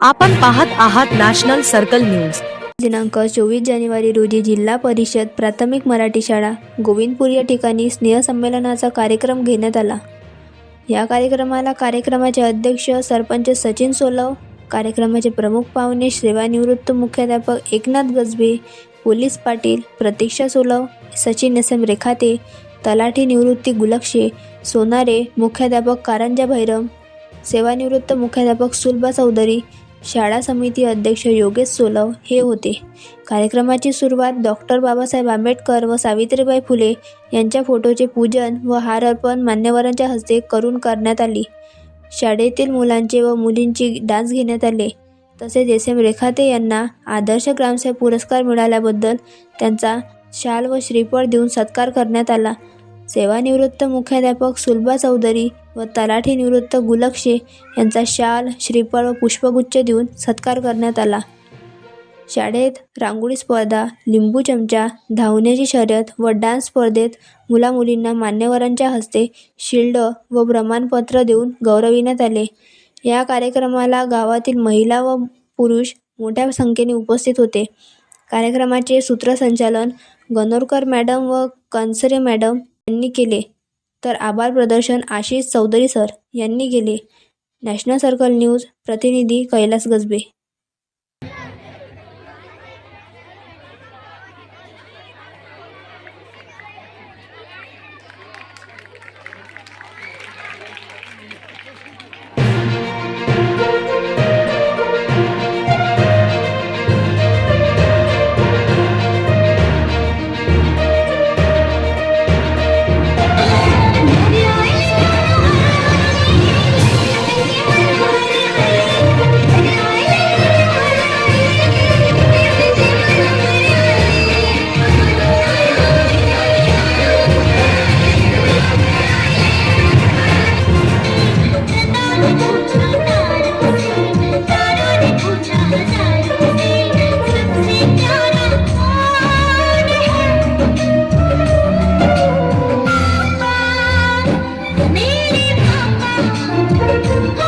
आपण पाहत आहात नॅशनल सर्कल न्यूज. दिनांक चोवीस जानेवारी रोजी जिल्हा परिषद प्राथमिक मराठी शाळा गोविंदपूर या ठिकाणी स्नेहसंमेलनाचा कार्यक्रम घेण्यात आला. या कार्यक्रमाला कार्यक्रमाचे अध्यक्ष सरपंच सचिन सोलव कार्यक्रमाचे प्रमुख पाहुणे सेवानिवृत्त मुख्याध्यापक Eknath Gajbe police Patil Pratiksha Solav Sachin S M Rekhate तलाठी निवृत्ती गुलक्षे सोनारे मुख्याध्यापक कारंजा भैरम सेवानिवृत्त मुख्याध्यापक सुलभा चौधरी शाळा समिती अध्यक्ष योगेश सोलव हे होते. कार्यक्रमाची सुरुवात डॉक्टर बाबासाहेब आंबेडकर व सावित्रीबाई फुले यांच्या फोटोचे पूजन व हार अर्पण मान्यवरांच्या हस्ते करून करण्यात आली. शाळेतील मुलांचे व मुलींची डान्स घेण्यात आले. तसेच एस. एम. रेखाते यांना आदर्श ग्रामसेवक पुरस्कार मिळाल्याबद्दल त्यांचा शाल व श्रीफळ देऊन सत्कार करण्यात आला. सेवानिवृत्त मुख्याध्यापक सुलभा चौधरी व तलाठी निवृत्त गुलक्षे यांचा शाल श्रीफळ व पुष्पगुच्छ देऊन सत्कार करण्यात आला. शाळेत रांगोळी स्पर्धा लिंबू चमचा धावण्याची शर्यत व डान्स स्पर्धेत मुलामुलींना मान्यवरांच्या हस्ते शिल्ड व प्रमाणपत्र देऊन गौरविण्यात आले. या कार्यक्रमाला गावातील महिला व पुरुष मोठ्या संख्येने उपस्थित होते. कार्यक्रमाचे सूत्रसंचालन गणोरकर मॅडम व कनसरे मॅडम यांनी केले. तर आभार प्रदर्शन आशिष चौधरी सर यांनी केले. नॅशनल सर्कल न्यूज प्रतिनिधी कैलास गजबे. Thank you.